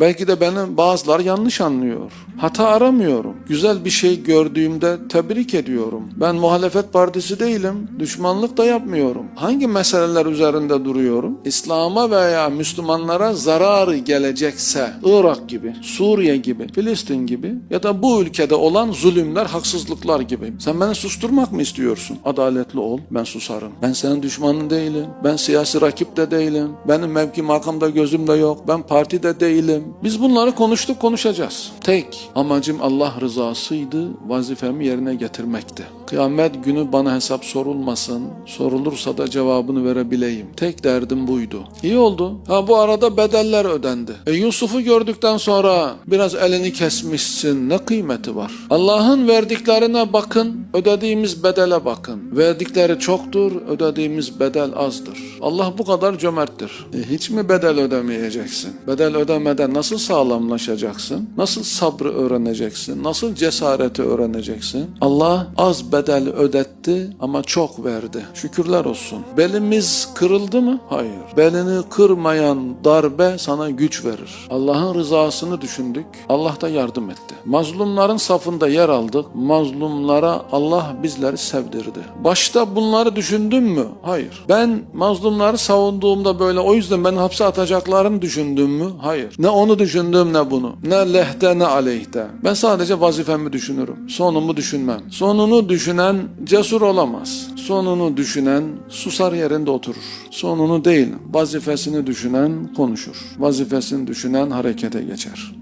Belki de beni bazılar yanlış anlıyor. Hata aramıyorum. Güzel bir şey gördüğümde tebrik ediyorum. Ben muhalefet partisi değilim. Düşmanlık da yapmıyorum. Hangi meseleler üzerinde duruyorum? İslam'a veya Müslümanlara zararı gelecekse Irak gibi, Suriye gibi, Filistin gibi ya da bu ülkede olan zulümler, haksızlıklar gibi. Sen beni susturmak mı istiyorsun? Adaletli ol, ben susarım. Ben senin düşmanın değilim. Ben siyasi rakip de değilim. Benim mevki makamda gözüm de yok. Ben parti de değilim. Biz bunları konuştuk, konuşacağız. Tek amacım Allah rızasıydı, vazifemi yerine getirmekti. Kıyamet günü bana hesap sorulmasın, sorulursa da cevabını verebileyim. Tek derdim buydu. İyi oldu. Ha bu arada bedeller ödendi. E Yusuf'u gördükten sonra biraz elini kesmişsin. Ne kıymeti var? Allah'ın verdiklerine bakın, ödediğimiz bedele bakın. Verdikleri çoktur, ödediğimiz bedel azdır. Allah bu kadar cömerttir. E hiç mi bedel ödemeyeceksin? Bedel ödemeden nasıl sağlamlaşacaksın? Nasıl sabrı öğreneceksin? Nasıl cesareti öğreneceksin? Allah az bedel ödetti ama çok verdi. Şükürler olsun. Belimiz kırıldı mı? Hayır. Belini kırmayan darbe sana güç verir. Allah'ın rızasını düşündük. Allah da yardım etti. Mazlumların safında yer aldık. Mazlumlara Allah bizleri sevdirdi. Başta bunları düşündün mü? Hayır. Ben mazlumları savunduğumda böyle o yüzden beni hapse atacaklarını düşündüm mü? Hayır. Ne onu düşündüm ne bunu. Ne lehte ne aleyhte. Ben sadece vazifemi düşünürüm. Sonumu düşünmem. Sonunu düşünen cesur olamaz. Sonunu düşünen susar yerinde oturur. Sonunu değil, vazifesini düşünen konuşur. Vazifesini düşünen harekete geçer.